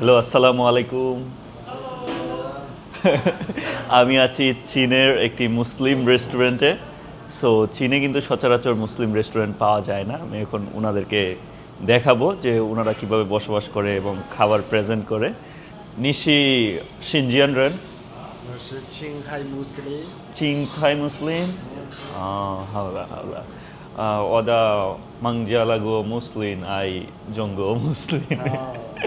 Hello আসসালামু আলাইকুম। আমি আছি চীনের একটি মুসলিম রেস্টুরেন্টে। সো চীনে কিন্তু সচরাচর মুসলিম রেস্টুরেন্ট পাওয়া যায় না। আমি এখন ওনাদেরকে দেখাবো যে ওনারা কীভাবে বসবাস করে এবং খাবার প্রেজেন্ট করে। নিশি সিনজিয়ান রেন। চিংথাই মুসলিম। ওদা মাংজিয়ালাগো মুসলিম আই জঙ্গ মুসলিম।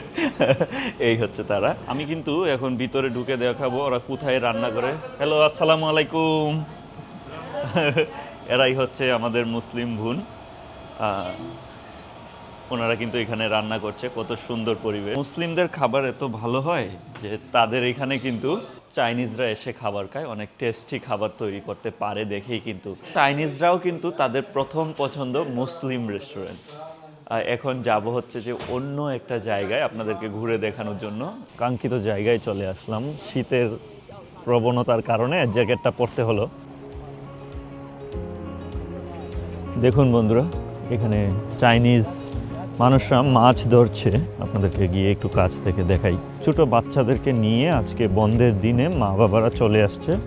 এই হচ্ছে তারা। আমি কিন্তু এখন ভিতরে ঢুকে দেখাবো ওরা কোথায় রান্না করে। হ্যালো আসসালামু আলাইকুম। এরাই হচ্ছে আমাদের মুসলিম ভুন ওনারা কিন্তু এখানে রান্না করছে, কত সুন্দর পরিবেশ। মুসলিমদের খাবার এত ভালো হয় যে তাদের এখানে কিন্তু চাইনিজরা এসে খাবার খায়। অনেক টেস্টি খাবার তৈরি করতে পারে দেখেই কিন্তু। চাইনিজরাও কিন্তু তাদের প্রথম পছন্দ মুসলিম রেস্টুরেন্ট এখন যাব হচ্ছে যে অন্য একটা জায়গায় আপনাদেরকে ঘুরে দেখানোর জন্য। কাঙ্ক্ষিত জায়গায় চলে আসলাম। শীতের প্রবণতার কারণে জ্যাকেটটা পরতে হলো। দেখুন বন্ধুরা, এখানে চাইনিজ মানুষরা মাছ ধরছে। আপনাদেরকে গিয়ে একটু কাছ থেকে দেখাই। ছোট বাচ্চাদেরকে নিয়ে আজকে বন্ধের দিনে মা বাবারা চলে আসছে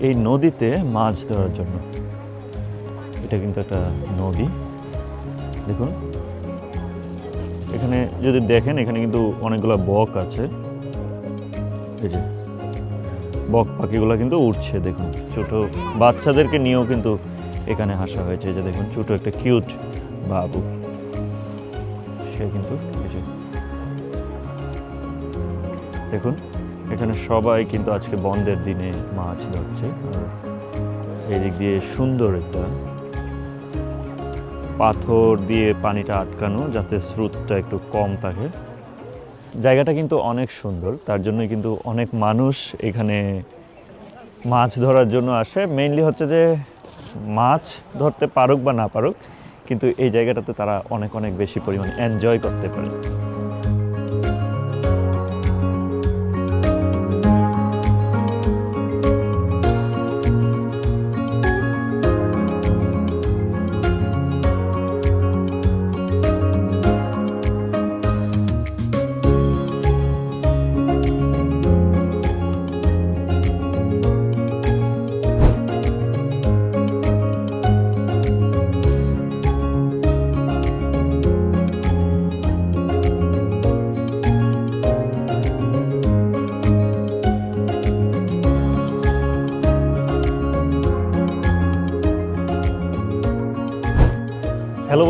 এই নদীতে মাছ ধরার জন্য। এটা কিন্তু একটা নদী। দেখুন। এখানে যদি দেখেন, এখানে কিন্তু অনেকগুলো বক আছে। এই যে, বক পাখিগুলো কিন্তু উঠছে দেখুন। ছোট বাচ্চাদেরকে নিয়েও কিন্তু এখানে হাসা হয়েছে। যে দেখুন, ছোট একটা কিউট বাবু। সে কিন্তু দেখুন, এখানে সবাই কিন্তু আজকে বন্ধের দিনে মাছ ধরছে। আর এদিক দিয়ে সুন্দর একটা পাথর দিয়ে পানিটা আটকানো যাতে স্রোতটা একটু কম থাকে। জায়গাটা কিন্তু অনেক সুন্দর, তার জন্য কিন্তু অনেক মানুষ এখানে মাছ ধরার জন্য আসে। মেইনলি হচ্ছে যে মাছ ধরতে পারুক বা না পারুক, কিন্তু এই জায়গাটাতে তারা অনেক অনেক বেশি পরিমাণে এনজয় করতে পারে।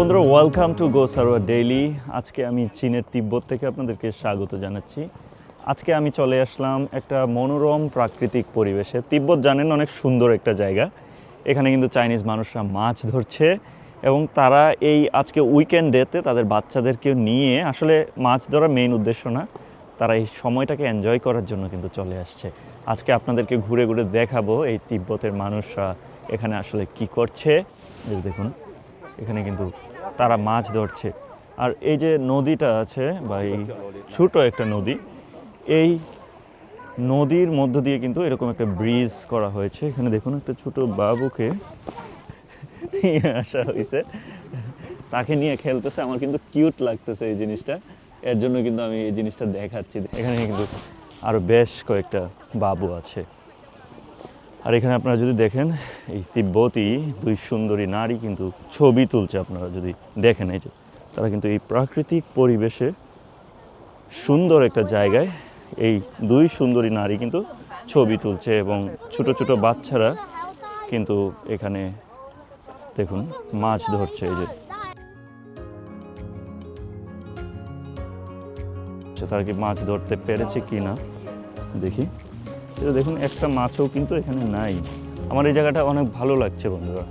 বন্ধুরা ওয়েলকাম টু গো সারোয়া ডেইলি আজকে আমি চীনের তিব্বত থেকে আপনাদেরকে স্বাগত জানাচ্ছি। আজকে আমি চলে আসলাম একটা মনোরম প্রাকৃতিক পরিবেশে। তিব্বত জানেন অনেক সুন্দর একটা জায়গা। এখানে কিন্তু চাইনিজ মানুষরা মাছ ধরছে এবং তারা এই আজকে উইকেন্ডেতে তাদের বাচ্চাদেরকে নিয়ে আসলে মাছ ধরা মেইন উদ্দেশ্য না, তারা এই সময়টাকে এনজয় করার জন্য কিন্তু চলে আসছে। আজকে আপনাদেরকে ঘুরে ঘুরে দেখাবো এই তিব্বতের মানুষরা এখানে আসলে কি করছে। দেখুন, এখানে কিন্তু তারা মাছ ধরছে। আর এই যে নদীটা আছে বা এই ছোটো একটা নদী। এই নদীর মধ্য দিয়ে কিন্তু এরকম একটা ব্রিজ করা হয়েছে। এখানে দেখুন একটা ছোট বাবুকে নিয়ে আসা হয়েছে। তাকে নিয়ে খেলতেছে। আমার কিন্তু কিউট লাগতেছে এই জিনিসটা। এর জন্য কিন্তু আমি এই জিনিসটা দেখাচ্ছি। এখানে কিন্তু আরও বেশ কয়েকটা বাবু আছে। আর এখানে আপনারা যদি দেখেন, এই তিব্বতী দুই সুন্দরী নারী কিন্তু ছবি তুলছে আপনারা যদি দেখেন, এই যে তারা কিন্তু এই প্রাকৃতিক পরিবেশে সুন্দর একটা জায়গায় এই দুই সুন্দরী নারী কিন্তু ছবি তুলছে এবং ছোট ছোট বাচ্চারা কিন্তু এখানে দেখুন, মাছ ধরছে, এই যে। তারা কি মাছ ধরতে পেরেছে কি না দেখি। এটা দেখুন, একটা মাছও কিন্তু এখানে নাই। আমার এই জায়গাটা অনেক ভালো লাগছে, বন্ধুরা।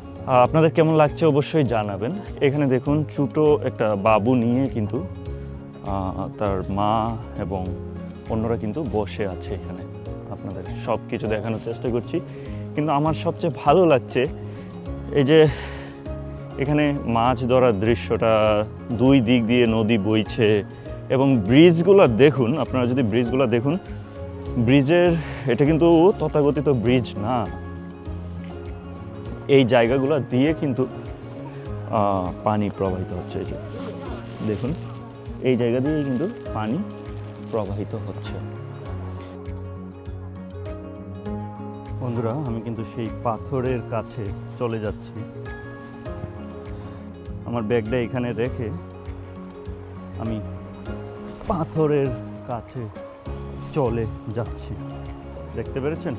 আপনাদের কেমন লাগছে অবশ্যই জানাবেন। এখানে দেখুন, ছোটো একটা বাবু নিয়ে কিন্তু তার মা এবং অন্যরা কিন্তু বসে আছে এখানে। আপনাদের সব কিছু দেখানোর চেষ্টা করছি। কিন্তু আমার সবচেয়ে ভালো লাগছে, এই যে এখানে মাছ ধরার দৃশ্যটা, দুই দিক দিয়ে নদী বইছে এবং ব্রিজগুলো দেখুন, আপনারা যদি ব্রিজগুলো দেখুন ব্রিজের, এটা কিন্তু তথাকথিত ব্রিজ না। এই জায়গাগুলো দিয়ে কিন্তু পানি প্রবাহিত হচ্ছে এই যে। দেখুন, এই জায়গা দিয়ে কিন্তু পানি প্রবাহিত হচ্ছে। বন্ধুরা, আমি কিন্তু সেই পাথরের কাছে চলে যাচ্ছি। আমার ব্যাগটা এখানে রেখে আমি পাথরের কাছে চলে যাচ্ছি। দেখতে পেরেছেন?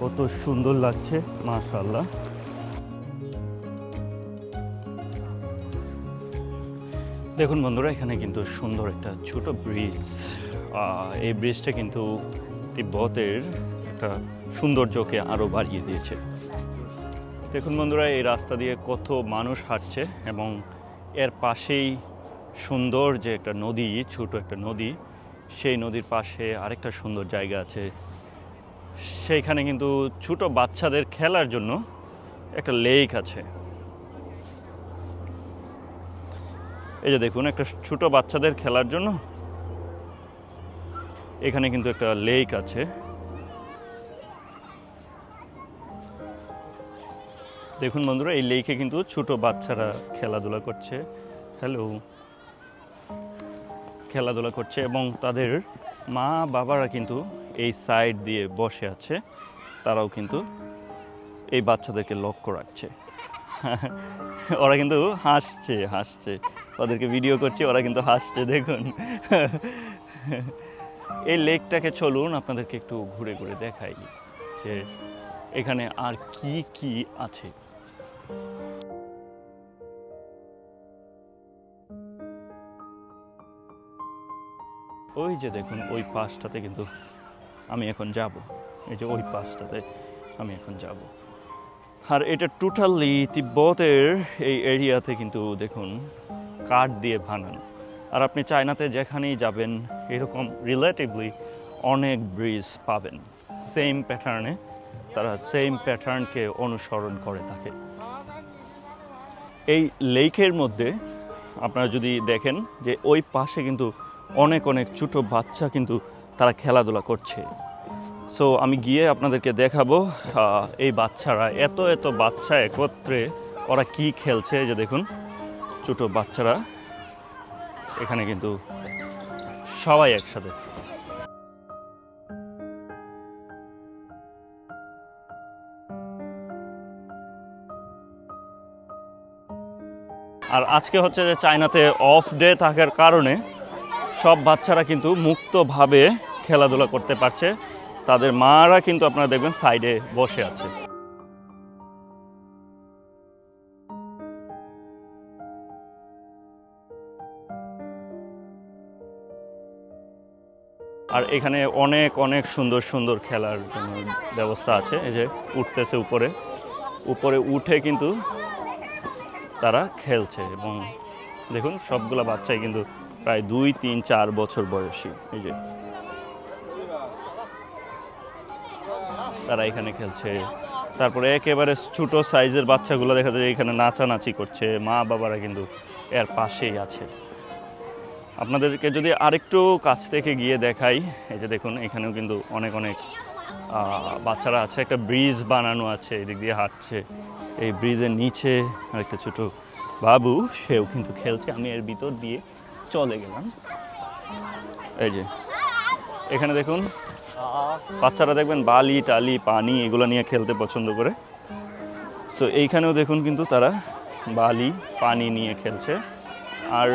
কত সুন্দর লাগছে মাশাল্লাহ দেখুন বন্ধুরা, এখানে কিন্তু সুন্দর একটা ছোট ব্রিজ এই ব্রিজটা কিন্তু তিব্বতের একটা সৌন্দর্যকে আরও বাড়িয়ে দিয়েছে। দেখুন বন্ধুরা, এই রাস্তা দিয়ে কত মানুষ হাঁটছে এবং এর পাশেই সুন্দর যে একটা নদী, ছোট একটা নদী সেই নদীর পাশে আরেকটা সুন্দর জায়গা আছে। সেইখানে কিন্তু ছোট বাচ্চাদের খেলার জন্য একটা লেক আছে। এই যে দেখুন, একটা ছোট বাচ্চাদের খেলার জন্য এখানে কিন্তু একটা লেক আছে। দেখুন বন্ধুরা, এই লেকে কিন্তু ছোট বাচ্চারা খেলাধুলা করছে। হ্যালো। খেলাধুলা করছে এবং তাদের মা বাবারা কিন্তু এই সাইড দিয়ে বসে আছে। তারাও কিন্তু এই বাচ্চাদেরকে লক্ষ্য রাখছে। ওরা কিন্তু হাসছে হাসছে। ওদেরকে ভিডিও করছে, ওরা কিন্তু হাসছে, দেখুন। এই লেকটাকে চলুন, আপনাদেরকে একটু ঘুরে ঘুরে দেখাই যে এখানে আর কি কি আছে। ওই যে দেখুন, ওই পাশটাতে কিন্তু আমি এখন যাব। এই যে ওই পাশটাতে আমি এখন যাব। আর এটা টোটালি তিব্বতের এই এরিয়াতে কিন্তু দেখুন, কাঠ দিয়ে বানানো। আর আপনি চায়নাতে যেখানেই যাবেন, এরকম রিলেটিভলি অনেক ব্রিজ পাবেন। সেম প্যাটার্নে তারা সেম প্যাটার্নকে অনুসরণ করে থাকে। এই লেকের মধ্যে আপনারা যদি দেখেন যে ওই পাশে কিন্তু অনেক অনেক ছোট বাচ্চা কিন্তু তারা খেলাধুলা করছে। সো আমি গিয়ে আপনাদেরকে দেখাবো এই বাচ্চারা এত এত বাচ্চা একত্রে ওরা কি খেলছে যে দেখুন, ছোট বাচ্চারা। এখানে কিন্তু সবাই একসাথে। আর আজকে হচ্ছে যে চায়নাতে অফ ডে থাকার কারণে সব বাচ্চারা কিন্তু মুক্তভাবে খেলাধুলা করতে পারছে। তাদের মারা কিন্তু আপনারা দেখবেন সাইডে বসে আছে। আর এখানে অনেক অনেক সুন্দর সুন্দর খেলার ব্যবস্থা আছে। এই যে উঠতেছে উপরে। উপরে উঠে কিন্তু তারা খেলছে এবং দেখুন সবগুলা বাচ্চাই কিন্তু প্রায় দুই, তিন, চার বছর বয়সী। এই যে। তারা এখানে খেলছে। তারপরে একেবারে ছোট সাইজের বাচ্চাগুলো দেখা যায় এখানে নাচানাচি করছে। মা বাবারা কিন্তু এর পাশেই আছে। আপনাদেরকে যদি আরেকটু কাছ থেকে গিয়ে দেখাই, এই যে দেখুন, এখানেও কিন্তু অনেক অনেক বাচ্চারা আছে। একটা ব্রিজ বানানো আছে, এদিক দিয়ে হাঁটছে। এই ব্রিজের নিচে আরেকটা ছোট বাবু, সেও কিন্তু খেলছে। আমি এর ভিতর দিয়ে চলে গেলাম। এই যে, এখানে দেখুন, বাচ্চারা দেখবেন বালি, টালি, পানি, এগুলো নিয়ে খেলতে পছন্দ করে। সো এইখানেও দেখুন কিন্তু তারা বালি, পানি নিয়ে খেলছে। আর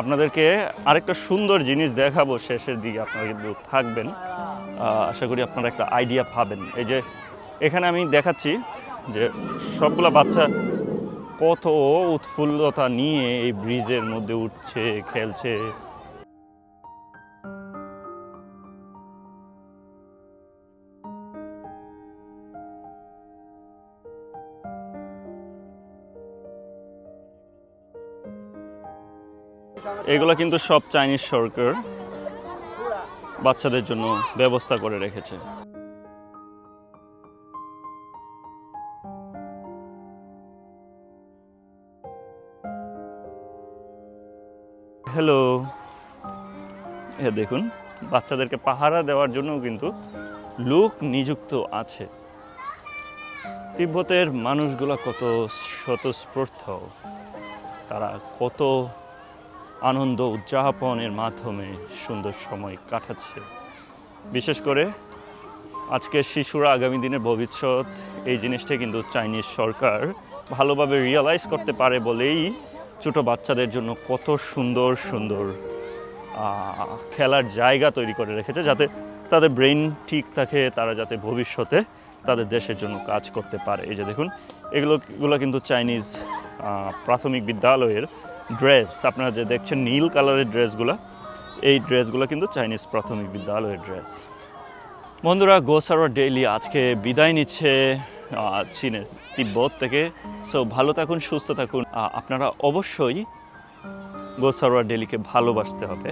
আপনাদেরকে আরেকটা সুন্দর জিনিস দেখাবো শেষের দিকে, আপনারা কিন্তু থাকবেন। আশা করি আপনারা একটা আইডিয়া পাবেন। এই যে, এখানে আমি দেখাচ্ছি যে সবগুলা বাচ্চা কত উৎফুল্লতা নিয়ে এই ব্রিজের মধ্যে উঠছে, খেলছে। এগুলো কিন্তু সব চাইনিজ সরকার বাচ্চাদের জন্য ব্যবস্থা করে রেখেছে। হ্যালো। এ দেখুন, বাচ্চাদেরকে পাহারা দেওয়ার জন্যও কিন্তু লোক নিযুক্ত আছে। তিব্বতের মানুষগুলো কত স্বতঃস্ফূর্ত। তারা কত আনন্দ উদযাপনের মাধ্যমে সুন্দর সময় কাটাচ্ছে। বিশেষ করে আজকের শিশুরা আগামী দিনের ভবিষ্যৎ, এই জিনিসটা কিন্তু চাইনিজ সরকার ভালোভাবে রিয়েলাইজ করতে পারে বলেই ছোটো বাচ্চাদের জন্য কত সুন্দর সুন্দর খেলার জায়গা তৈরি করে রেখেছে যাতে তাদের ব্রেন ঠিক থাকে, তারা যাতে ভবিষ্যতে তাদের দেশের জন্য কাজ করতে পারে। এই যে দেখুন, এগুলো এগুলো কিন্তু চাইনিজ প্রাথমিক বিদ্যালয়ের ড্রেস। আপনারা যে দেখছেন নীল কালারের ড্রেসগুলো, এই ড্রেসগুলো কিন্তু চাইনিজ প্রাথমিক বিদ্যালয়ের ড্রেস। বন্ধুরা গোসারো ডেইলি আজকে বিদায় নিচ্ছে। চীনের তিব্বত থেকে। সো ভালো থাকুন সুস্থ থাকুন। আপনারা অবশ্যই গোসারোয়া ডেলিকে ভালোবাসতে হবে।